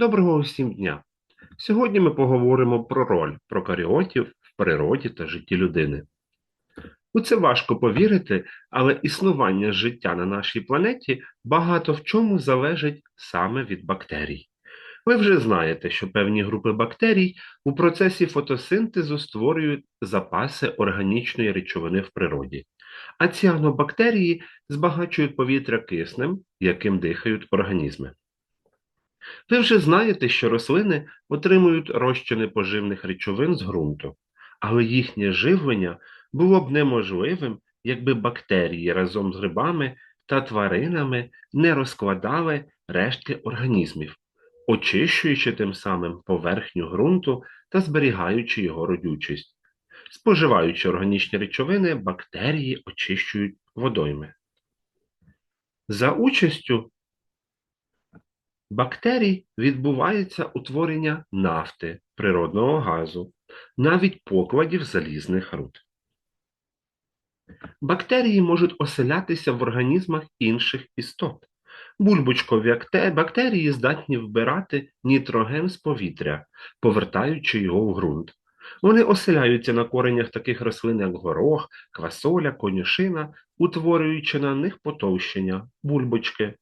Доброго усім дня! Сьогодні ми поговоримо про роль прокаріотів в природі та житті людини. У це важко повірити, але існування життя на нашій планеті багато в чому залежить саме від бактерій. Ви вже знаєте, що певні групи бактерій у процесі фотосинтезу створюють запаси органічної речовини в природі, а ціанобактерії збагачують повітря киснем, яким дихають організми. Ви вже знаєте, що рослини отримують розчини поживних речовин з ґрунту, але їхнє живлення було б неможливим, якби бактерії разом з грибами та тваринами не розкладали рештки організмів, очищуючи тим самим поверхню ґрунту та зберігаючи його родючість. Споживаючи органічні речовини, бактерії очищують водойми. За участю бактерій відбувається утворення нафти, природного газу, навіть покладів залізних руд. Бактерії можуть оселятися в організмах інших істот. Бульбочкові бактерії здатні вбирати нітроген з повітря, повертаючи його в ґрунт. Вони оселяються на коренях таких рослин, як горох, квасоля, конюшина, утворюючи на них потовщення, бульбочки.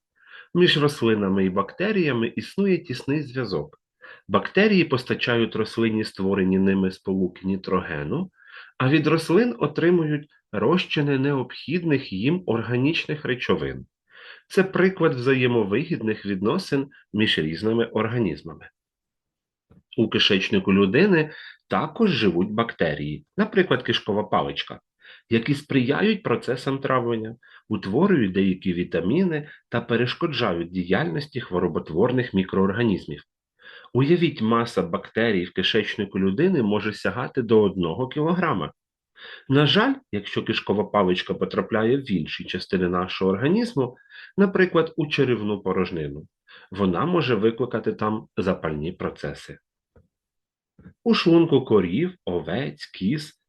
Між рослинами і бактеріями існує тісний зв'язок. Бактерії постачають рослині створені ними сполуки нітрогену, а від рослин отримують розчини необхідних їм органічних речовин. Це приклад взаємовигідних відносин між різними організмами. У кишечнику людини також живуть бактерії, наприклад, кишкова паличка, які сприяють процесам травлення, утворюють деякі вітаміни та перешкоджають діяльності хвороботворних мікроорганізмів. Уявіть, маса бактерій в кишечнику людини може сягати до 1 кг. На жаль, якщо кишкова паличка потрапляє в інші частини нашого організму, наприклад, у черевну порожнину, вона може викликати там запальні процеси. У шлунку корів, овець, кіз,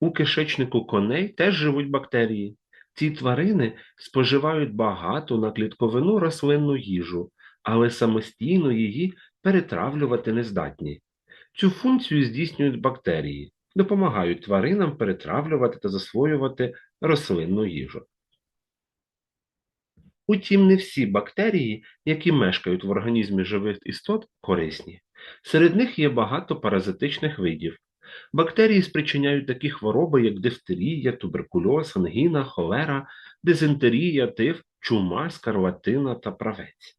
у кишечнику коней теж живуть бактерії. Ці тварини споживають багату на клітковину рослинну їжу, але самостійно її перетравлювати не здатні. Цю функцію здійснюють бактерії, допомагають тваринам перетравлювати та засвоювати рослинну їжу. Утім, не всі бактерії, які мешкають в організмі живих істот, корисні. Серед них є багато паразитичних видів. Бактерії спричиняють такі хвороби, як дифтерія, туберкульоз, ангіна, холера, дизентерія, тиф, чума, скарлатина та правець.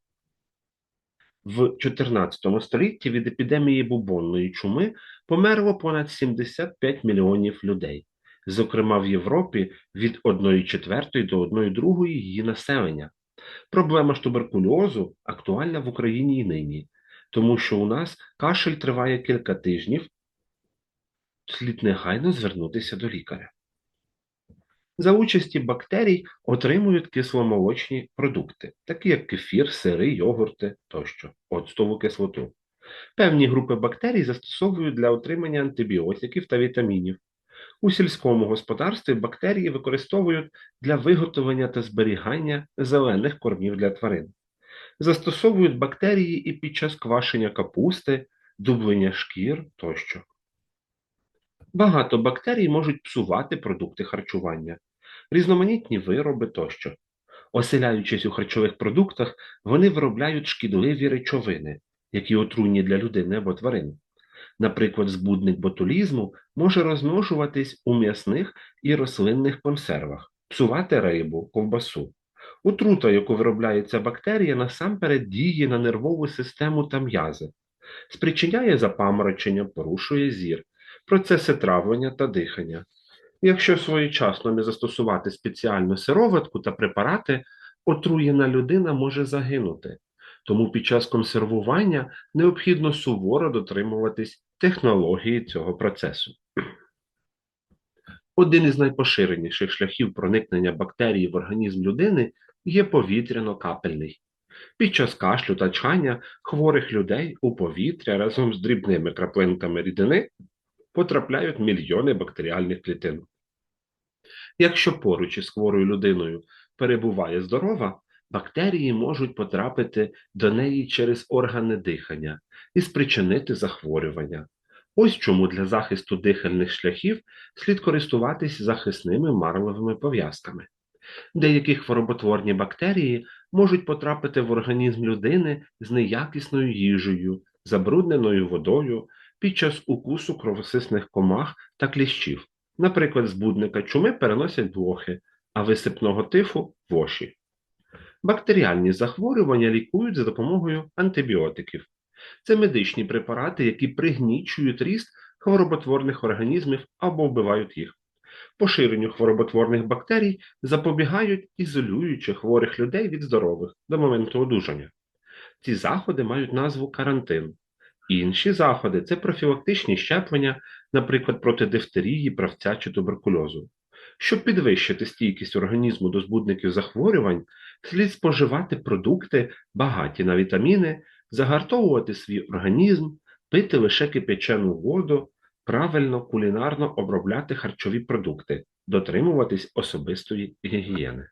В 14 столітті від епідемії бубонної чуми померло понад 75 мільйонів людей, зокрема в Європі від 1,4 до 1,2 її населення. Проблема ж туберкульозу актуальна в Україні і нині, тому що у нас кашель триває кілька тижнів, слід негайно звернутися до лікаря. За участі бактерій отримують кисломолочні продукти, такі як кефір, сири, йогурти тощо, оцтову кислоту. Певні групи бактерій застосовують для отримання антибіотиків та вітамінів. У сільському господарстві бактерії використовують для виготовлення та зберігання зелених кормів для тварин. Застосовують бактерії і під час квашення капусти, дублення шкір тощо. Багато бактерій можуть псувати продукти харчування, різноманітні вироби тощо. Оселяючись у харчових продуктах, вони виробляють шкідливі речовини, які отруйні для людини або тварин. Наприклад, збудник ботулізму може розмножуватись у м'ясних і рослинних консервах, псувати рибу, ковбасу. Отрута, яку виробляє ця бактерія, насамперед діє на нервову систему та м'язи, спричиняє запаморочення, порушує зір, процеси травлення та дихання. Якщо своєчасно не застосувати спеціальну сироватку та препарати, отруєна людина може загинути. Тому під час консервування необхідно суворо дотримуватись технології цього процесу. Один із найпоширеніших шляхів проникнення бактерій в організм людини є повітряно-капельний. Під час кашлю та чхання хворих людей у повітря разом з дрібними краплинками рідини потрапляють мільйони бактеріальних клітин. Якщо поруч із хворою людиною перебуває здорова, Бактерії можуть потрапити до неї через органи дихання і спричинити захворювання. Ось чому для захисту дихальних шляхів слід користуватись захисними марлевими пов'язками. Деякі хвороботворні бактерії можуть потрапити в організм людини з неякісною їжею, забрудненою водою під час укусу кровосисних комах та кліщів. Наприклад, збудника чуми переносять блохи, а висипного тифу воші. Бактеріальні захворювання лікують за допомогою антибіотиків. Це медичні препарати, які пригнічують ріст хвороботворних організмів або вбивають їх. Поширенню хвороботворних бактерій запобігають, ізолюючи хворих людей від здорових до моменту одужання. Ці заходи мають назву карантин. Інші заходи це профілактичні щеплення, наприклад, проти дифтерії, правця чи туберкульозу. Щоб підвищити стійкість організму до збудників захворювань, слід споживати продукти, багаті на вітаміни, загартовувати свій організм, пити лише кип'ячену воду, правильно кулінарно обробляти харчові продукти, дотримуватись особистої гігієни.